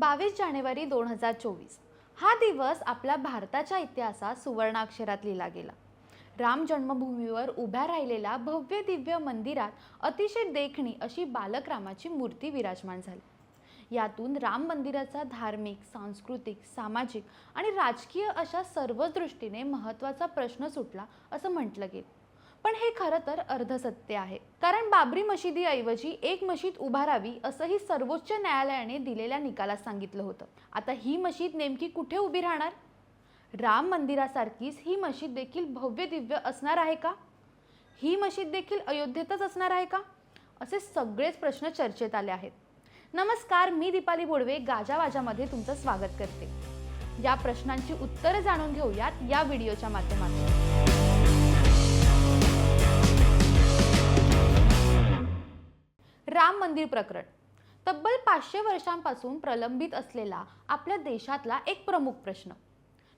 बावीस जानेवारी दोन हजार चोवीस. हा दिवस आपल्या भारताच्या इतिहासात सुवर्णाक्षरात लिहिला गेला. राम जन्मभूमीवर उभ्या राहिलेल्या भव्य दिव्य मंदिरात अतिशय देखणी अशी बालकरामाची मूर्ती विराजमान झाली. यातून राम मंदिराचा धार्मिक सांस्कृतिक सामाजिक आणि राजकीय अशा सर्वच दृष्टीने महत्त्वाचा प्रश्न सुटला असं म्हटलं गेलं. पण हे खरं तर अर्धसत्य आहे. कारण बाबरी मशिदीऐवजी एक मशीद उभारावी असंही सर्वोच्च न्यायालयाने दिलेल्या निकालात सांगितलं होतं. आता ही मशीद नेमकी कुठे उभी राहणार? राम मंदिरासारखीच ही मशीद देखील भव्य दिव्य असणार आहे का? ही मशीद देखील अयोध्येतच असणार आहे का? असे सगळेच प्रश्न चर्चेत आले आहेत. नमस्कार मी दीपाली बोडवे गाजावाजामध्ये तुमचं स्वागत करते. या प्रश्नांची उत्तरं जाणून घेऊयात या व्हिडिओच्या माध्यमातून. राम मंदिर प्रकरण. तब्बल पाचशे वर्षांपासून प्रलंबित असलेला आपल्या देशातला एक प्रमुख प्रश्न.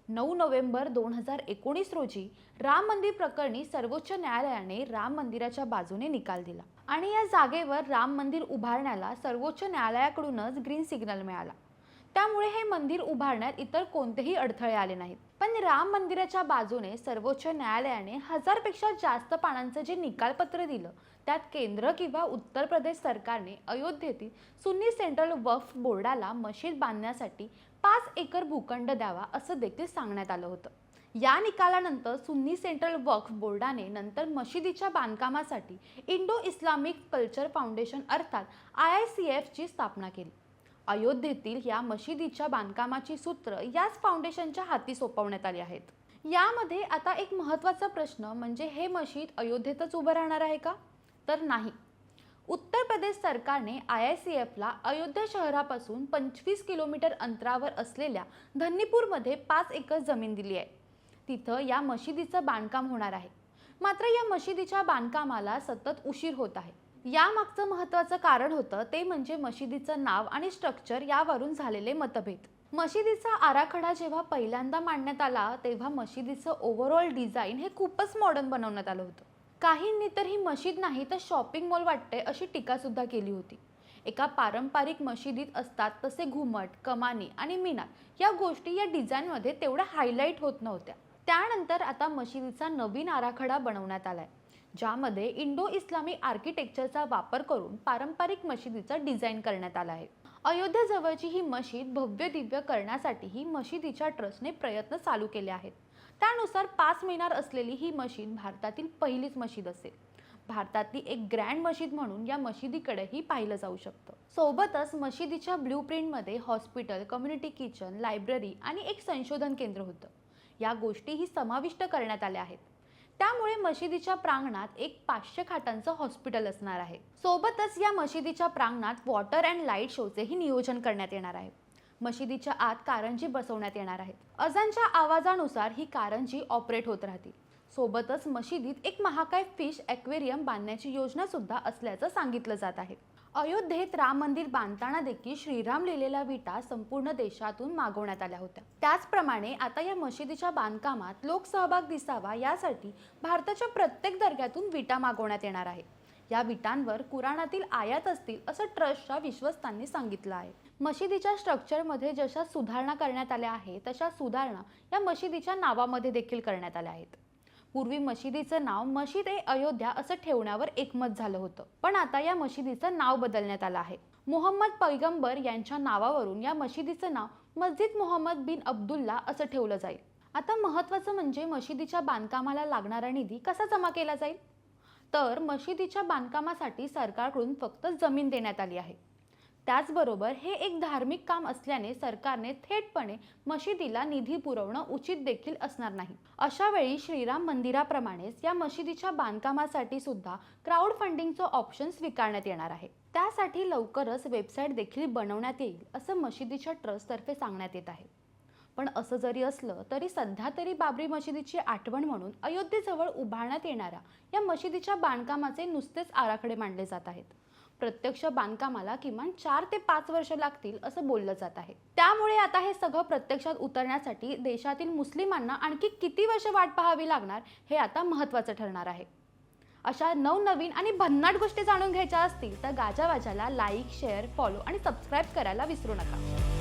नऊ नोव्हेंबर दोन हजार एकोणीस रोजी राम मंदिर प्रकरणी सर्वोच्च न्यायालयाने राम मंदिराच्या बाजूने निकाल दिला. आणि या जागेवर राम मंदिर उभारण्याला सर्वोच्च न्यायालयाकडूनच ग्रीन सिग्नल मिळाला. त्यामुळे हे मंदिर उभारण्यात इतर कोणतेही अडथळे आले नाहीत. पण राम मंदिराच्या बाजूने सर्वोच्च न्यायालयाने हजारपेक्षा जास्त पानांचं जे निकालपत्र दिलं त्यात केंद्र किंवा उत्तर प्रदेश सरकारने अयोध्येतील सुन्नी सेंट्रल वक्फ बोर्डाला मशीद बांधण्यासाठी पाच एकर भूखंड द्यावा असं देखील सांगण्यात आलं होतं. या निकालानंतर सुन्नी सेंट्रल वक्फ बोर्डाने नंतर मशिदीच्या बांधकामासाठी इंडो इस्लामिक कल्चर फाउंडेशन अर्थात आय आय सी एफची स्थापना केली. अयोध्येतील या मशिदीच्या बांधकामाची सूत्र याच फाउंडेशनच्या हाती सोपवण्यात आली आहेत. यामध्ये आता एक महत्त्वाचा प्रश्न म्हणजे हे मशीद अयोध्येतच उभं राहणार आहे का? तर नाही. उत्तर प्रदेश सरकारने आय आय सी एफला अयोध्या शहरापासून पंचवीस किलोमीटर अंतरावर असलेल्या धन्नीपूरमध्ये पाच एकर जमीन दिली आहे. तिथं या मशिदीचं बांधकाम होणार आहे. मात्र या मशिदीच्या बांधकामाला सतत उशीर होत आहे. यामागचं महत्त्वाचं कारण होतं ते म्हणजे मशिदीचं नाव आणि स्ट्रक्चर यावरून झालेले मतभेद. मशिदीचा आराखडा जेव्हा पहिल्यांदा मांडण्यात आला तेव्हा मशिदीचं ओव्हरऑल डिझाईन हे खूपच मॉडर्न बनवण्यात आलं होतं. काहींनी तर ही मशीद नाही तर शॉपिंग मॉल वाटते अशी टीकासुद्धा केली होती. एका पारंपरिक मशिदीत असतात तसे घुमट कमानी आणि मिनार या गोष्टी या डिझाईनमध्ये तेवढ्या हायलाईट होत नव्हत्या. त्यानंतर आता मशिदीचा नवीन आराखडा बनवण्यात आला आहे ज्यामध्ये इंडो इस्लामी आर्किटेक्चरचा वापर करून पारंपरिक मशिदीचं डिझाईन करण्यात आलं आहे. अयोध्याजवळची ही मशीद भव्य दिव्य करण्यासाठीही मशिदीच्या ट्रस्टने प्रयत्न चालू केले आहेत. त्यानुसार पाच मिनार असलेली ही मशीद भारतातील पहिलीच मशीद असेल. भारतातली एक ग्रँड मशीद म्हणून या मशिदीकडेही पाहिलं जाऊ शकतं. सोबतच मशिदीच्या ब्ल्यू प्रिंटमध्ये हॉस्पिटल कम्युनिटी किचन लायब्ररी आणि एक संशोधन केंद्र होतं. या गोष्टीही समाविष्ट करण्यात आल्या आहेत. त्यामुळे मशिदीच्या प्रांगणात एक पाचशे खाटांचं हॉस्पिटल असणार आहे. सोबतच या मशिदीच्या प्रांगणात वॉटर अँड लाइट शोचेही नियोजन करण्यात येणार आहे. मशिदीच्या आत कारंजी बसवण्यात येणार आहेत. अजांच्या आवाजानुसार ही कारंजी ऑपरेट होत राहतील. सोबतच मशिदीत एक महाकाय फिश ॲक्वेरियम बांधण्याची योजना सुद्धा असल्याचं सांगितलं जात आहे. अयोध्येत राम मंदिर बांधताना देखील श्रीराम लिहिलेल्या विटा संपूर्ण देशातून मागवण्यात आल्या होत्या. त्याचप्रमाणे आता या मशिदीच्या बांधकामात लोकसहभाग दिसावा यासाठी भारताच्या प्रत्येक दर्ग्यातून विटा मागवण्यात येणार आहे या विटांवर कुराणातील आयात असतील असं ट्रस्टच्या विश्वस्तांनी सांगितलं आहे. मशिदीच्या स्ट्रक्चरमध्ये जशा सुधारणा करण्यात आल्या आहेत तशा सुधारणा या मशिदीच्या नावामध्ये देखील करण्यात आल्या आहेत. पूर्वी मशिदीचं नाव मशीद ए अयोध्या असं ठेवण्यावर एकमत झालं होतं. पण आता या मशिदीचं नाव बदलण्यात आलं आहे. मोहम्मद पैगंबर यांच्या नावावरून या मशिदीचं नाव मस्जिद मोहम्मद बिन अब्दुल्ला असं ठेवलं जाईल. आता महत्त्वाचं म्हणजे मशिदीच्या बांधकामाला लागणारा निधी कसा जमा केला जाईल? तर मशिदीच्या बांधकामासाठी सरकारकडून फक्त जमीन देण्यात आली आहे. त्याचबरोबर हे एक धार्मिक काम असल्याने सरकारने थेटपणे मशिदीला निधी पुरवणं उचित देखील असणार नाही. अशा वेळी श्रीराम मंदिराप्रमाणेच या मशिदीच्या बांधकामासाठी सुद्धा क्राऊड फंडिंगचं ऑप्शन स्वीकारण्यात येणार आहे. त्यासाठी लवकरच वेबसाईट देखील बनवण्यात येईल असं मशिदीच्या ट्रस्टतर्फे सांगण्यात येत आहे. पण असं जरी असलं तरी सध्या तरी बाबरी मशिदीची आठवण म्हणून अयोध्येजवळ उभारण्यात येणाऱ्या या मशिदीच्या बांधकामाचे नुसतेच आराखडे मांडले जात आहेत. प्रत्यक्ष बांधकामाला किमान चार ते पाच वर्ष लागतील असं बोललं जात आहे. त्यामुळे आता हे सगळं प्रत्यक्षात उतरण्यासाठी देशातील मुस्लिमांना आणखी किती वर्ष वाट पाहावी लागणार हे आता महत्त्वाचं ठरणार आहे. अशा नवनवीन आणि भन्नाट गोष्टी जाणून घ्यायच्या असतील तर गाजावाजाला लाईक शेअर फॉलो आणि सबस्क्राईब करायला विसरू नका.